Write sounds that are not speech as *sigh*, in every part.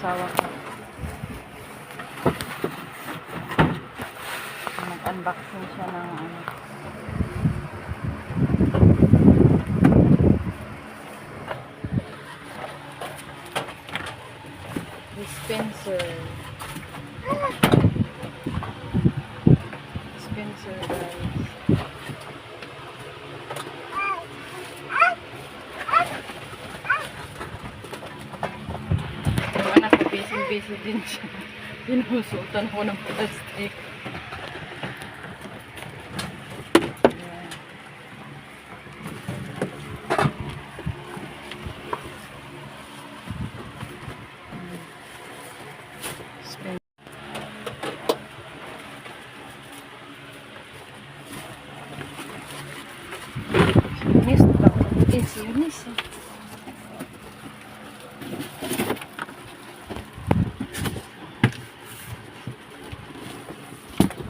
asawa ko. Nag-unboxing siya ng ano. Dispenser. Dispenser, guys. Yung anak ko, busy-busy din siya. Pinusutan ko ng plastic. Ayan. Spin-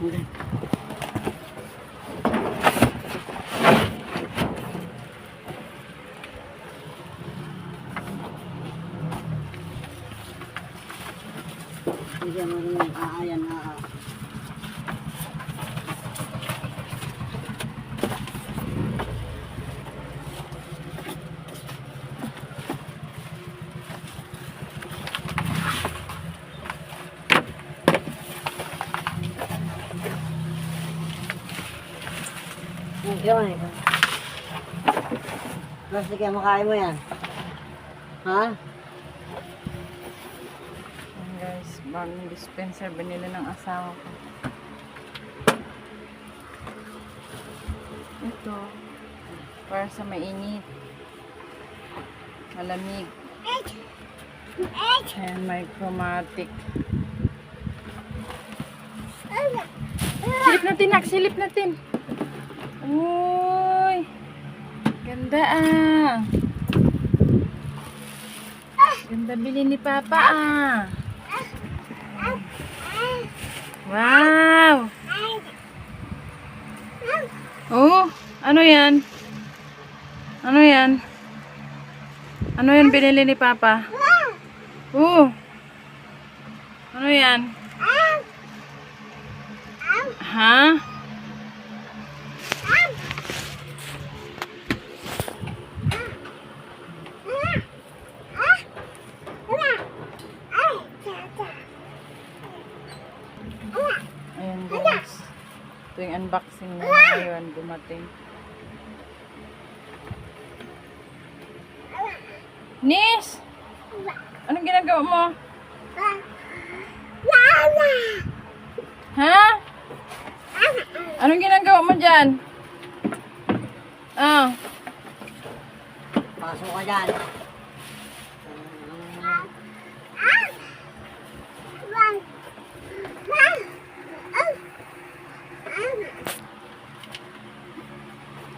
Ulan. Hindi siya marunong aayan na Ito. Plastic yan, makain mo yan. Ha? Guys, bagong dispenser binili ng asawa ko. Ito, para sa mainit. Malamig. Ayan, may chromatic. Silip natin, nak. Silip natin. Uy. Ganda ah. Ganda bilhin ni Papa ah. Wow. Oh, ano yan? Ano yan? Ano yan binili ni Papa? Oh. Ano yan? Ha? Ayan guys. Ito yung unboxing na ngayon dumating. Nis! Anong ginagawa mo? Ha? Anong ginagawa mo dyan? Ah, Pasok ka dyan.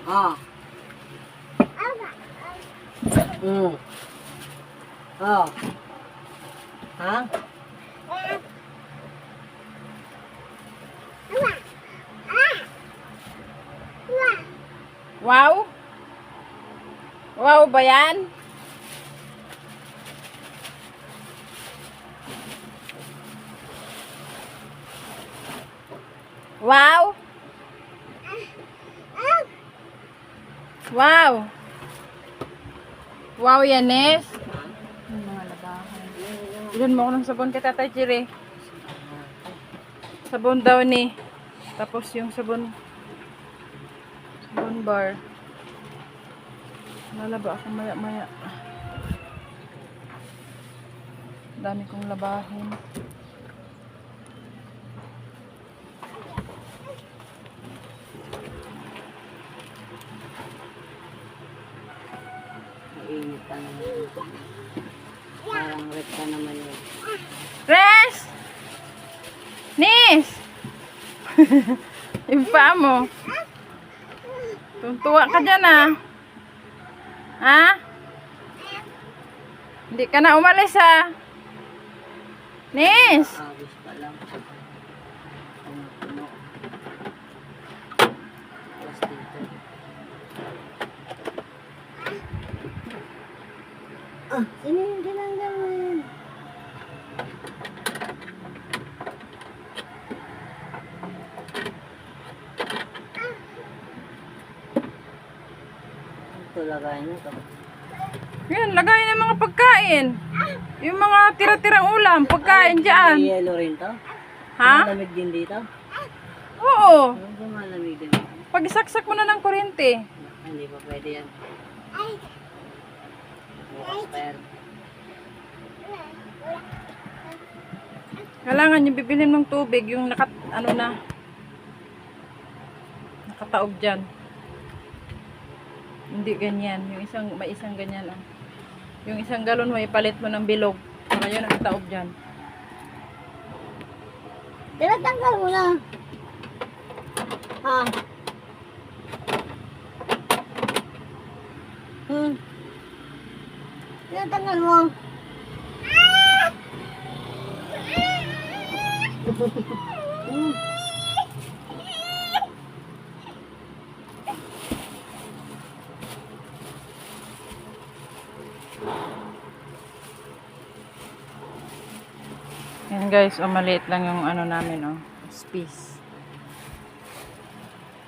Ah. Hmm. Oh. Ha? wow? Wow ba yan? Wow? Wow. Wow yan, Nes. Yung mga labahan. Ilan mo ako ng sabon kay Tatay Chiri. Sabon daw ni. Tapos yung sabon sabon bar. Lalaba ako maya maya. Dami kong labahin. Parang red ka naman yun. Res! Nis! *laughs* yung paa mo. Tuntua ka dyan ah. Ha? Hindi ka na umalis ah. Nis! Abis Ah, sino yung ginanggawan? Ito lagayin mo ito. Yan, lagayin ang mga pagkain. Yung mga tira-tira ulam, pagkain dyan. May yellow rin to? Ha? Malamig din dito? Oo. Ano ba malamig din? Pag isaksak mo na ng kuryente. Hindi pa pwede yan. Ay! Bukas pa. Kailangan yung bibilin mong tubig, yung nakat, ano na, nakataob dyan. Hindi ganyan. Yung isang, may isang ganyan lang. Yung isang galon mo, ipalit mo ng bilog. Para yun nakataob dyan. Tinatanggal mo na. Ha? Tinatanggal mo. Yan guys, oh, maliit lang yung ano namin, oh. Space.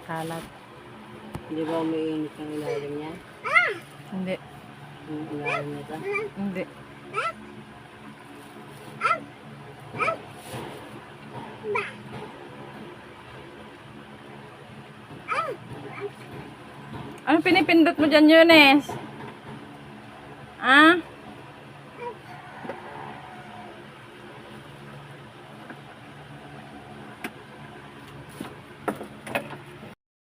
Kalat. Hindi ba umiinit ang ilalim niya? Hindi. Nito? Hindi. Ano pinipindot mo dyan, Yunes? Ah?